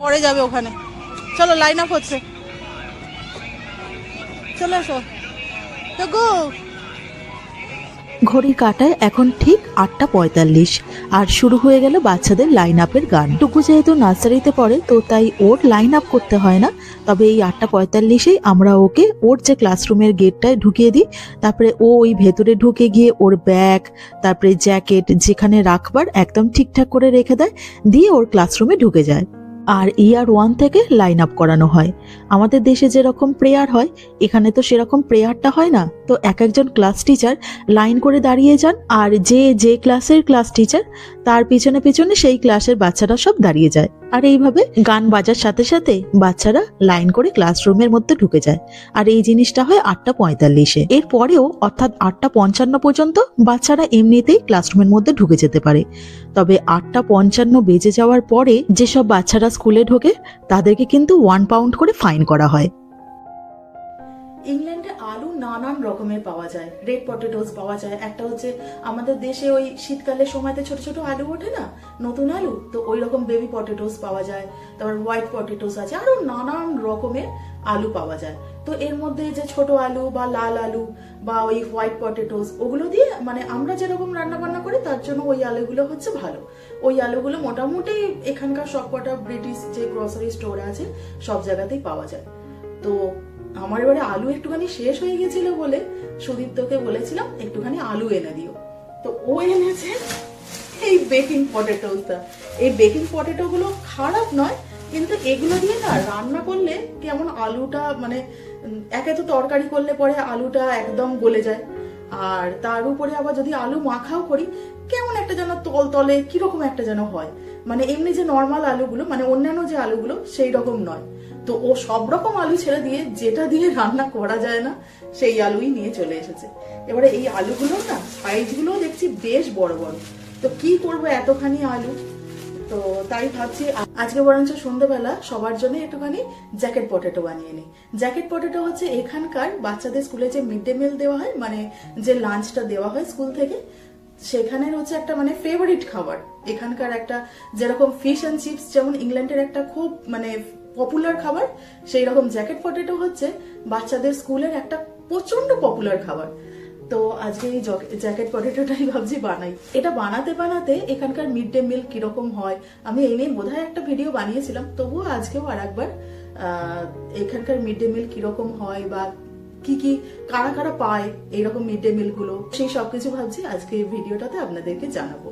পরে যাবে ওখানে। চলো লাইন আপ হচ্ছে। চলে আসো গো ঘড়ির কাটায় এখন ঠিক আটটা পঁয়তাল্লিশ। আর শুরু হয়ে গেল বাচ্চাদের লাইন আপের গান। টুকু যেহেতু নার্সারিতে পড়ে, তো তাই ওর লাইন আপ করতে হয় না। তবে এই আটটা পঁয়তাল্লিশেই আমরা ওকে ওর যে ক্লাসরুমের গেটটায় ঢুকিয়ে দিই। তারপরে ও ওই ভেতরে ঢুকে গিয়ে ওর ব্যাগ তারপরে জ্যাকেট যেখানে রাখবার একদম ঠিকঠাক করে রেখে দেয়। দিয়ে ওর ক্লাসরুমে ঢুকে যায়। আর ইয়ার ওয়ান থেকে লাইন আপ করানো হয়। আমাদের দেশে যেরকম প্রেয়ার হয়, এখানে তো সেরকম প্রেয়ারটা হয় না। তো এক একজন ক্লাস টিচার লাইন করে দাঁড়িয়ে যান আর যে যে ক্লাসের ক্লাস টিচার তার পিছনে পিছনে সেই ক্লাসের বাচ্চারা সব দাঁড়িয়ে যায়। আর এইভাবে গান বাজার সাথে সাথে বাচ্চারা লাইন করে ক্লাসরুমের মধ্যে ঢুকে যায়। আর এই জিনিসটা হয় আটটা পঁয়তাল্লিশে। এর পরেও অর্থাৎ আটটা পঞ্চান্ন পর্যন্ত বাচ্চারা এমনিতেই ক্লাসরুমের মধ্যে ঢুকে যেতে পারে। তবে আটটা পঞ্চান্ন বেজে যাওয়ার পরে যেসব বাচ্চারা স্কুলে ঢোকে, তাদেরকে কিন্তু ওয়ান পাউন্ড করে ফাইন করা হয়। ইংল্যান্ডে আলু নানান রকমের পাওয়া যায়। রেড পটেটোস পাওয়া যায়। একটা হচ্ছে আমাদের দেশে ওই শীতকালের সময়তে ছোট ছোট আলু ওঠে না? নতুন আলু? তো ওই রকম বেবি পটেটোস পাওয়া যায়। তারপর হোয়াইট পটেটোস আছে। আরও নানান রকমের আলু পাওয়া যায়। তো এর মধ্যে যে ছোট আলু বা লাল আলু বা ওই হোয়াইট পটেটোস ওগুলো দিয়ে মানে আমরা যেরকম রান্না বান্না করি, তার জন্য ওই আলুগুলো হচ্ছে ভালো। ওই আলুগুলো মোটামুটি এখানকার সবকটা ব্রিটিশ যে গ্রসারি স্টোর আছে, সব জায়গাতেই পাওয়া যায়। তো আমার এবারে আলু একটুখানি শেষ হয়ে গেছিল বলে সুদীপ্তকে বলেছিলাম, একটুখানি আলু এনে দিও। তো ও এনেছে এই বেকিং পটেটোটা এই বেকিং পটেটো গুলো খারাপ নয়, কিন্তু এগুলো দিয়ে না রান্না করলে কেমন আলুটা মানে একে তো তরকারি করলে পরে আলুটা একদম গলে যায়। আর তার উপরে আবার যদি আলু মাখাও করি, কেমন একটা যেন তল তলে কীরকম একটা যেন হয়। মানে এমনি যে নর্মাল আলুগুলো মানে অন্যান্য যে আলুগুলো, সেই রকম নয়। তো ও সব রকম আলু ছেড়ে দিয়ে যেটা দিয়ে রান্না করা যায় না, সেই আলুই নিয়ে চলে এসেছে। এবারে এই আলুগুলো না সাইজগুলো দেখছি বেশ বড় বড়। তো কি করব এতখানি আলু? তো তাই ভাবছি, আজকে বরঞ্চ সন্ধ্যেবেলা সবার জন্য একটুখানি জ্যাকেট পটেটো বানিয়ে নিই। জ্যাকেট পটেটো হচ্ছে এখানকার বাচ্চাদের স্কুলে যে মিড ডে মিল দেওয়া হয় মানে যে লাঞ্চটা দেওয়া হয় স্কুল থেকে সেখানের হচ্ছে একটা মানে ফেভারিট খাবার। এখানকার একটা যেরকম ফিশ অ্যান্ড চিপস যেমন ইংল্যান্ডের একটা খুব মানে পপুলার খাবার সেই রকম জ্যাকেট পটেটো হচ্ছে বাচ্চাদের স্কুলের একটা প্রচণ্ড পপুলার খাবার। তো আজকে এই জ্যাকেট পটেটোটাই ভাবছি বানাই। এটা বানাতে বানাতে এখানকার মিড ডে মিল কীরকম হয়? আমি এই নিয়ে বোধহয় একটা ভিডিও বানিয়েছিলাম, তবুও আজকেও আর একবার এখানকার মিড ডে মিল কীরকম হয় বা কি কি, কারা কারা পায়, এইরকম মিড ডে মিলগুলো, সেই সবকিছু ভাবছি আজকে এই ভিডিওটাতে আপনাদেরকে জানাব।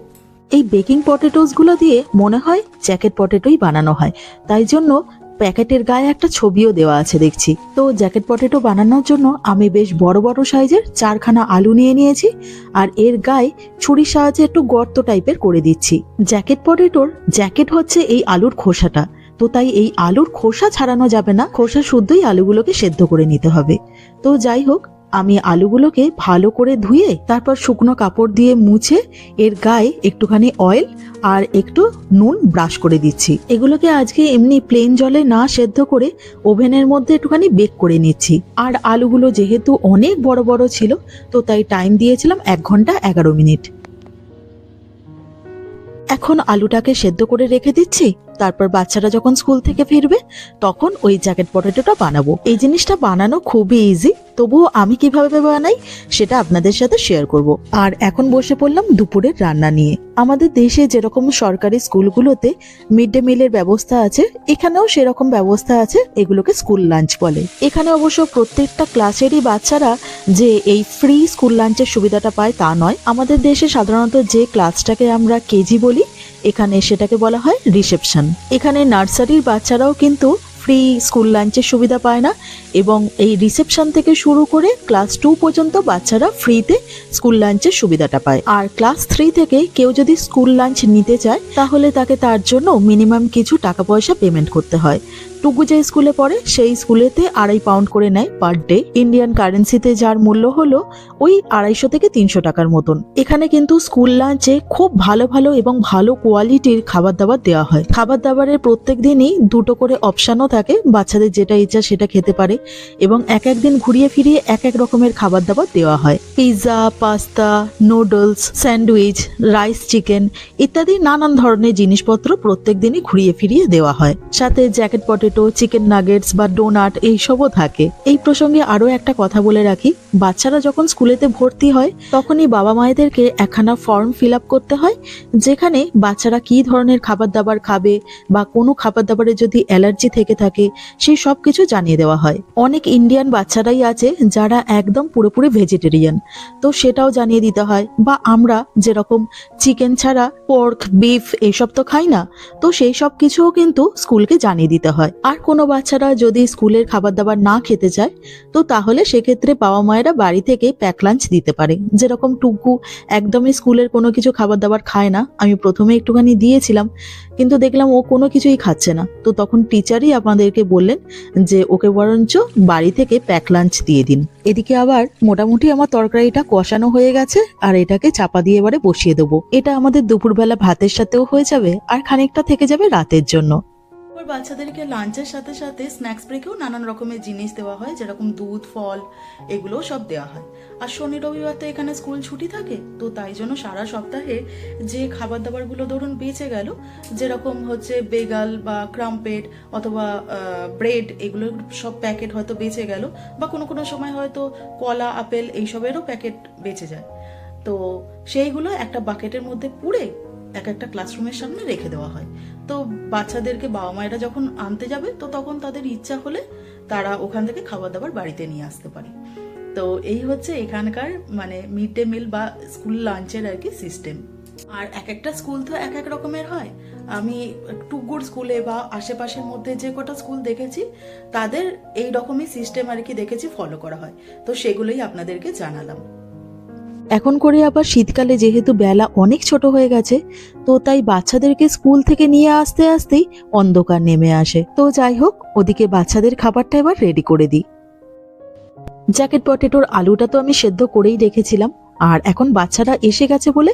এই বেকিং পটেটোসগুলো দিয়ে মনে হয় জ্যাকেট পটেটোই বানানো হয়। তাই জন্য প্যাকেটের গায়ে একটা ছবিও দেওয়া আছে দেখছি। তো জ্যাকেট পটেটো বানানোর জন্য আমি বেশ বড় বড় সাইজের চারখানা আলু নিয়ে নিয়েছি আর এর গায়ে ছুরির সাহায্যে একটু গর্ত টাইপের করে দিচ্ছি। জ্যাকেট পটেটোর জ্যাকেট হচ্ছে এই আলুর খোসাটা। তো তাই এই আলুর খোসা ছাড়ানো যাবে না। খোসা শুদ্ধই আলুগুলোকে সেদ্ধ করে নিতে হবে। তো যাই হোক, আমি আলুগুলোকে ভালো করে ধুয়ে, তারপর শুকনো কাপড় দিয়ে মুছে এর গায়ে একটুখানি অয়েল আর একটু নুন ব্রাশ করে দিচ্ছি। এগুলোকে আজকে এমনি প্লেন জলে না সেদ্ধ করে ওভেনের মধ্যে একটুখানি বেক করে নিচ্ছি। আর আলুগুলো যেহেতু অনেক বড় বড় ছিল, তো তাই টাইম দিয়েছিলাম এক ঘণ্টা এগারো মিনিট। এখন আলুটাকে সেদ্ধ করে রেখে দিচ্ছি। তারপর বাচ্চারা যখন স্কুল থেকে ফিরবে, তখন ওই জ্যাকেট পটেটোটা বানাবো। এই জিনিসটা বানানো খুবই ইজি তবুও আমি কীভাবে বানাই সেটা আপনাদের সাথে শেয়ার করব। আর এখন বসে পড়লাম দুপুরের রান্না নিয়ে। আমাদের দেশে যেরকম সরকারি স্কুলগুলোতে মিড ডে মিলের ব্যবস্থা আছে, এখানেও সেরকম ব্যবস্থা আছে, এগুলোকে স্কুল লাঞ্চ বলে। এখানে অবশ্য প্রত্যেকটা ক্লাসেরই বাচ্চারা যে এই ফ্রি স্কুল লাঞ্চের সুবিধাটা পায় তা নয়। আমাদের দেশে সাধারণত যে ক্লাসটাকে আমরা কেজি বলি এখানে সেটাকে বলা হয় রিসেপশন। এখানে নার্সারির বাচ্চারাও কিন্তু ফ্রি স্কুল লাঞ্চের সুবিধা পায় না এবং এই রিসেপশন থেকে শুরু করে ক্লাস টু পর্যন্ত বাচ্চারা ফ্রিতে স্কুল লাঞ্চের সুবিধাটা পায়। আর ক্লাস থ্রি থেকে কেউ যদি স্কুল লাঞ্চ নিতে চায়, তাহলে তাকে তার জন্য মিনিমাম কিছু টাকা পয়সা পেমেন্ট করতে হয়। টুকু যে স্কুলে পড়ে, সেই স্কুলেতে আড়াই পাউন্ড করে নেয় পার ডে ইন্ডিয়ান কারেন্সিতে যার মূল্য হলো ওই আড়াইশো থেকে তিনশো টাকার মতন। এখানে কিন্তু স্কুল লাঞ্চে খুব ভালো ভালো এবং ভালো কোয়ালিটির খাবার দাবার দেওয়া হয়। খাবার দাবারের প্রত্যেক দিনই দুটো করে অপশানও থাকে, বাচ্চাদের যেটা ইচ্ছা সেটা খেতে পারে এবং এক এক দিন ঘুরিয়ে ফিরিয়ে এক এক রকমের খাবার দাবার দেওয়া হয়। Pizza pasta noodles sandwich rice chicken ইত্যাদি নানান ধরনের জিনিসপত্র প্রত্যেক দিনই ঘুরিয়ে ফিরিয়ে দেওয়া হয়। সাথে জ্যাকেট পটেটো চিকেন নাগেটস বা ডোনাট এইসবও থাকে। এই প্রসঙ্গে আরও একটা কথা বলে রাখি, বাচ্চারা যখন স্কুলেতে ভর্তি হয়, তখনই বাবা মায়েদেরকে একখানা ফর্ম ফিল আপ করতে হয়, যেখানে বাচ্চারা কী ধরনের খাবার দাবার খাবে বা কোনো খাবার দাবারে যদি অ্যালার্জি থেকে থাকে সেই সব কিছু জানিয়ে দেওয়া হয়। অনেক ইন্ডিয়ান বাচ্চারাই আছে, যারা একদম পুরোপুরি ভেজিটেরিয়ান তো সেটাও জানিয়ে দিতে হয়, বা আমরা যেরকম চিকেন ছাড়া পোর্ক বিফ এসব তো খাই না, তো সেই সব কিছুও কিন্তু স্কুলকে জানিয়ে দিতে হয়। আর কোনো বাচ্চারা যদি স্কুলের খাবার দাবার না খেতে চায়, তো তাহলে সেক্ষেত্রে বাবা মায়েরা বাড়ি থেকে প্যাক লাঞ্চ দিতে পারে। যেরকম টুকু একদমই স্কুলের কোনো কিছু খাবার দাবার খায় না, আমি প্রথমে একটুখানি দিয়েছিলাম, কিন্তু দেখলাম ও কোনো কিছুই খাচ্ছে না। তো তখন টিচারই আমাদেরকে বললেন যে, ওকে বরঞ্চ বাড়ি থেকে প্যাক লাঞ্চ দিয়ে দিন। এদিকে আবার মোটামুটি আমার তরকারিটা কষানো হয়ে গেছে, আর এটাকে চাপা দিয়ে এবারে বসিয়ে দেবো। এটা আমাদের দুপুরবেলা ভাতের সাথেও হয়ে যাবে, আর খানিকটা থেকে যাবে রাতের জন্য। এবার বাচ্চাদেরকে লাঞ্চের সাথে সাথে স্ন্যাক্স ব্রেকেও নানান রকমের জিনিস দেওয়া হয়, যেরকম দুধ, ফল, এগুলোও সব দেওয়া হয়। আর শনি, রবিবার তো এখানে স্কুল ছুটি থাকে, তো তাই জন্য সারা সপ্তাহে যে খাবার দাবারগুলো ধরুন বেঁচে গেল, যেরকম হচ্ছে বেগাল বা ক্রাম্পেট অথবা ব্রেড, এগুলোর সব প্যাকেট হয়তো বেঁচে গেল, বা কোনো কোনো সময় হয়তো কলা, আপেল এইসবেরও প্যাকেট বেঁচে যায়। তো সেইগুলো একটা বাকেটের মধ্যে পুড়ে এক একটা ক্লাসরুমের সামনে রেখে দেওয়া হয়। তো বাচ্চাদেরকে বাবা মায়েরা যখন আনতে যাবে, তো তখন তাদের ইচ্ছা হলে তারা ওখান থেকে খাবার দাবার বাড়িতে নিয়ে আসতে পারে। তো এই হচ্ছে এখানকার মানে মিড ডে মিল বা স্কুল লাঞ্চের আর কি সিস্টেম আর এক একটা স্কুল তো এক এক রকমের হয়। আমি টুকুর স্কুলে বা আশেপাশের মধ্যে যে কটা স্কুল দেখেছি, তাদের এই রকমই সিস্টেম আর কি দেখেছি ফলো করা হয়। তো সেগুলোই আপনাদেরকে জানালাম। এখন করে আবার শীতকালে যেহেতু বেলা অনেক ছোট হয়ে গেছে, তো তাই বাচ্চাদেরকে স্কুল থেকে নিয়ে আসতে আসতেই অন্ধকার নেমে আসে। তো যাই হোক, ওদিকে বাচ্চাদের খাবারটা এবার রেডি করে দিই। জ্যাকেট পটেটোর আলুটা তো আমি সেদ্ধ করেই রেখেছিলাম, আর এখন বাচ্চারা এসে গেছে বলে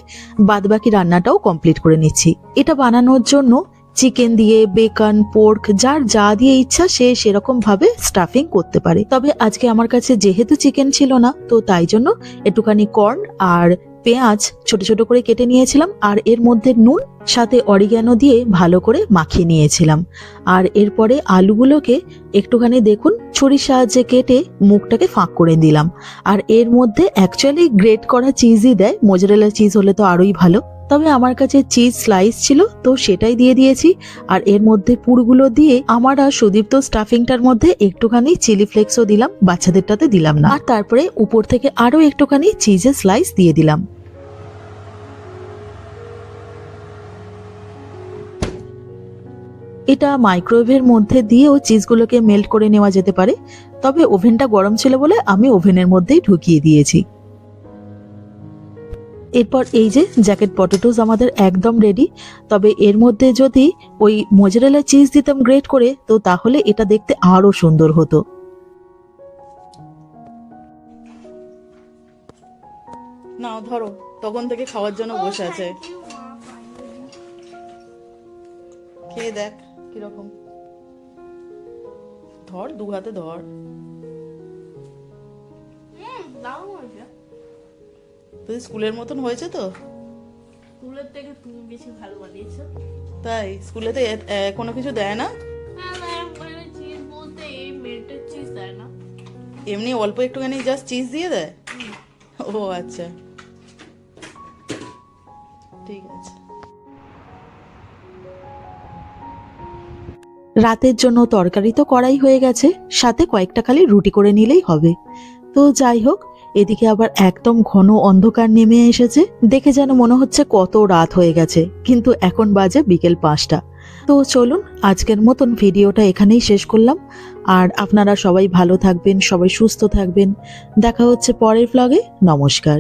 বাদবাকি রান্নাটাও কমপ্লিট করে নিচ্ছি। এটা বানানোর জন্য চিকেন দিয়ে বেকন পোর্ক যার যা দিয়ে ইচ্ছা সে সেরকম ভাবে স্টাফিং করতে পারে। তবে আজকে আমার কাছে যেহেতু চিকেন ছিল না, তো তাই জন্য একটুখানি কর্ন আর পেঁয়াজ ছোট ছোট করে কেটে নিয়েছিলাম আর এর মধ্যে নুন, সাথে অরিগ্যানো দিয়ে ভালো করে মাখিয়ে নিয়েছিলাম। আর এরপরে আলুগুলোকে একটুখানি দেখুন ছুরির সাহায্যে কেটে মুখটাকে ফাঁক করে দিলাম। আর এর মধ্যে অ্যাকচুয়ালি গ্রেট করা চিজই দেয় মোজারেলা চিজ হলে তো আরোই ভালো। তবে আমার কাছে চিজ স্লাইস ছিল, তো সেটাই দিয়ে দিয়েছি। আর এর মধ্যে পুরগুলো দিয়ে আমার আর সুদীপ্ত স্টাফিংটার মধ্যে একটুখানি চিলি ফ্লেক্সও দিলাম, বাচ্চাদেরটাতে দিলাম না। আর তারপরে উপর থেকে আরও একটুখানি চিজের স্লাইস দিয়ে দিলাম। এটা মাইক্রোওয়েভের মধ্যে দিয়েও চিজগুলোকে মেল্ট করে নেওয়া যেতে পারে, তবে ওভেনটা গরম ছিল বলে আমি ওভেনের মধ্যেই ঢুকিয়ে দিয়েছি। এরপর এই যে জ্যাকেট পটেটোস আমাদের একদম রেডি তবে এর মধ্যে যদি ওই মোজারেলা চিজ দিতাম গ্রেট করে তো তাহলে এটা দেখতে আরও সুন্দর হতো। না ধরো তখন থেকে খাওয়ার জন্য বসে আছে। খেয়ে দেখ কীরকম। ধর দু হাতে ধর। হয়েছে। তুই স্কুলের মতন হয়েছে তো? স্কুলের থেকে তুমি বেশি ভালো বানিয়েছো। তাই? স্কুলেতে এ- এ, কোনো কিছু দেয় না? এমনি অল্প একটুখানি জাস্ট চিজ দিয়ে দেয়? ও আচ্ছা। ঠিক আছে। রাতের জন্য তরকারি তো করাই হয়ে গেছে সাথে কয়েকটা খালি রুটি করে নিলেই হবে। তো যাই হোক এদিকে আবার একদম ঘন অন্ধকার নেমে এসেছে। দেখে যেন মনে হচ্ছে কত রাত হয়ে গেছে, কিন্তু এখন বাজে বিকেল পাঁচটা। তো চলুন, আজকের মতন ভিডিওটা এখানেই শেষ করলাম। আর আপনারা সবাই ভালো থাকবেন, সবাই সুস্থ থাকবেন। দেখা হচ্ছে পরের ব্লগে নমস্কার।